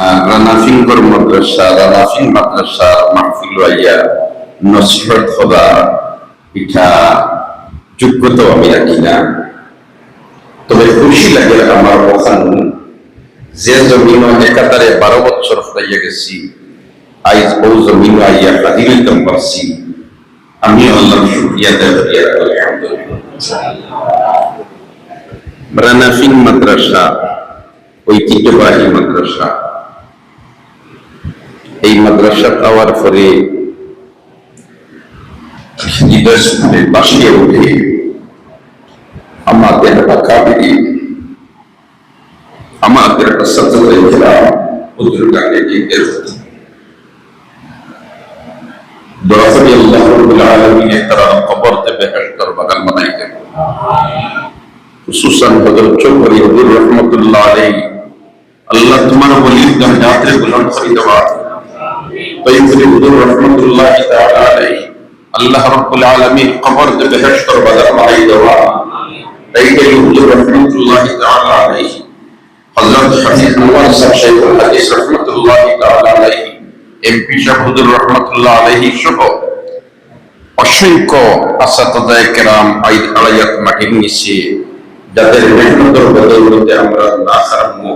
রানাফিঙ্গর মাদ্রাসা রানাফিং মাদ্রাসা, মাহফিল আইয়া নসরত খোদা, এটা যোগ্যতা আমি রাখি না। তবে খুশি লাগে আমার ওখান যে জমিন একাধারে বারো বছর ফুরাইয়া গেছি, আইজ ও জমিন আইয়া হইতাম পারছি। আমি আল্লাহ শুক্রিয়া দেয় রানাফিং মাদ্রাসা, ঐতিহ্যবাহী মাদ্রাসা। এই মাদ্রাসা পাওয়ার পরে হৃদয় স্থানে বাসিয়ে ওঠে আমাদের আকাবিরি আমাদের সত্যতা বুজুর্গানে জিজ্ঞেস দোয়া করি আল্লাহ রব্বুল আলামিনের তারা কবরতে বেহেশতর বাগান বানাই দেন খুসুসান হযরত চৌধুরী হুজুর রহমাতুল্লাহ আলাইহি, আল্লাহ তোমার ওলির দরজাতে বুলন্দ করে দেওয়া তৈবুরি হুজুর রহমাতুল্লাহ আল্লাহ রাব্বুল আলামিন কবর তে বেহেশতর বাগান বানাই দেওয়া। হুজুর রহমাতুল্লাহ হযরত হাফিজ নওয়াজ সাহেব শাইখুল হাদিস রহমাতুল্লাহ আলাইহি। এমপি হুজুর রহমাতুল্লাহ আলাইহি সহ অসংখ্য আসাদায়ে কেরাম আইদ আলাইয়াত মাটির আমরা না হারামু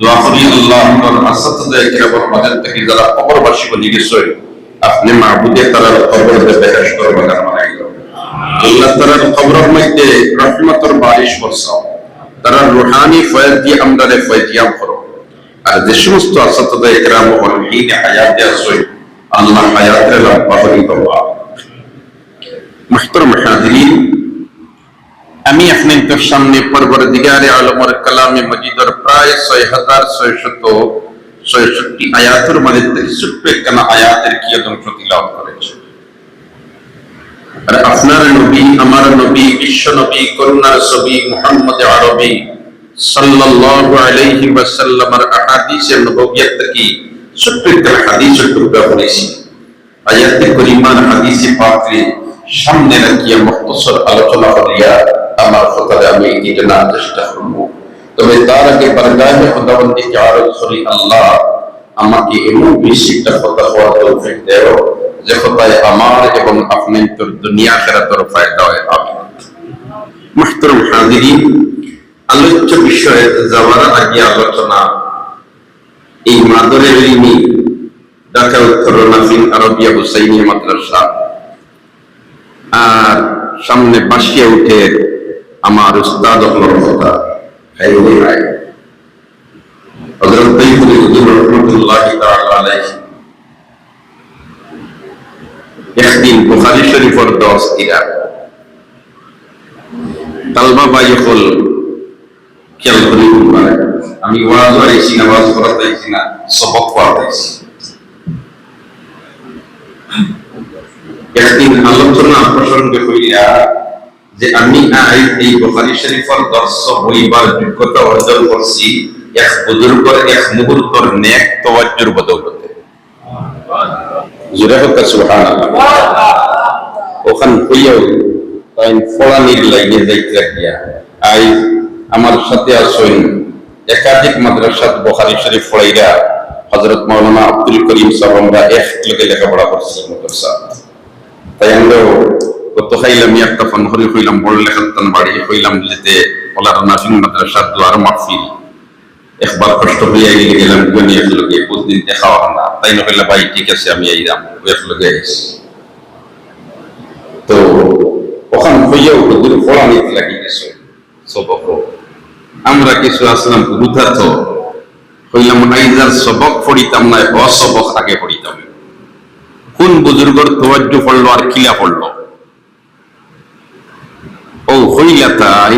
দোয়া করি আল্লাহ আমার আসাদায়ে কেরামের মাঝে থেকে যারা কবরবাসী বনি গেছে আপনি মাহবুদে তারা কবর দে বেহেশত বাগান বানাই দাও আল্লাহ তাআলার কবরের মধ্যে রহমতের বারিশ বর্ষাও তারা রুহানি ফয়েজ দিয়ে আমরা ফয়েজিয়াম করো আর যে সমস্ত আসাদায়ে কেরাম হলিন হায়াতে আছে আল্লাহ হায়াতের লম্বা করি বাবা محترم حاضرین আমি আপনাদের সামনে পরবর্তীগারে আলমর কালামে মজিদর প্রায় ছয় হাজার ছয়শত ছয়ষট্টি আয়াতের মধ্যে ছোট্ট একখানা আয়াতের কি অংশ তিলাওয়াত করেছে? আর আপনার নবী, আমার নবী, বিশ্ব নবী, করুণার ছবি, মুহাম্মদ আরবি সাল্লাল্লাহু আলাইহি ওয়াসাল্লামের আহাদিসে নববিয়ত থেকে ছোট্ট একখানা হাদিসের টুকরা পড়েছি আয়াতে করিমার হাদিসে পাকে সামনে রাখিয়া মুক্তসর আলোচনা করিয়া আমার কথাটা আমি এটা না চেষ্টা করব তবে তার আগে বারগাহে খোদাবন্দি আরজ করি আল্লাহ আমাকে এমন বিশিষ্ট কথা হওয়ার তৌফিক দেও যে কথায় আমার এবং আপনার তোর দুনিয়া খেরাতর ফায়দা হয় আমি মাহতরম হাজিরিন, আলোচ্য বিষয়ে যাওয়ার আগে আলোচনা। এই মাদরের ঋণী ঢাকা উত্তর নাফিন আরবিয়া হুসাইনি মাদ্রাসা। আর সামনে বাসিয়ে উঠে আমার উস্তাদ কথা খাইলে ভাই। হযরত হুজুর রাহমাতুল্লাহ তাআলা আলাইহি। একদিন শরীফের তালবা খেয়াল করি আমি ওয়াজ হয়েছি না ওয়াজ আইছি না সবক পড়াতেছি একদিন আলোচনা প্রসঙ্গে হইয়া যে আমি আজ এই বুখারী শরীফের দর্শ হইবার যোগ্যতা অর্জন করছি, এক বুজুর্গর এক মুহূর্তর নেক তওয়াজ্জুর বদৌলতে। জুরে হোক, সুবহানাল্লাহ। ওখান হইয়াও তাই ফলানির আই আমার সাথে আসুন একাধিক মাদ্রাসাত বুখারী শরীফ পড়াইরা হযরত মাওলানা আব্দুল করিম সাহেব আমরা এক লগে লেখাপড়া করছি, মাদ্রাসা। তাই কত খাইলাম একটা ফোন হইলাম বড় লেখাতান বাড়ি হইলাম যেতে ওলার নাসিং মাদ্রাসার দুয়ার মাহফিল একবার কষ্ট হইয়া গেলে গেলাম দেখা হল তাই না হইলে ভাই, ঠিক আছে, আমি আইলাম তো ওখান হইয়াও হুজুর পড়া নিতে লাগি গেছে, সবক। আমরা কিছু আসলাম, বুধা তো হইলাম আইজার সবক পড়িতাম না, অসবক আগে পড়িতাম। কোন বুজুর্গর তোয়াজ্জু পড়ল আর কিলা পড়ল? ও হইলা তাই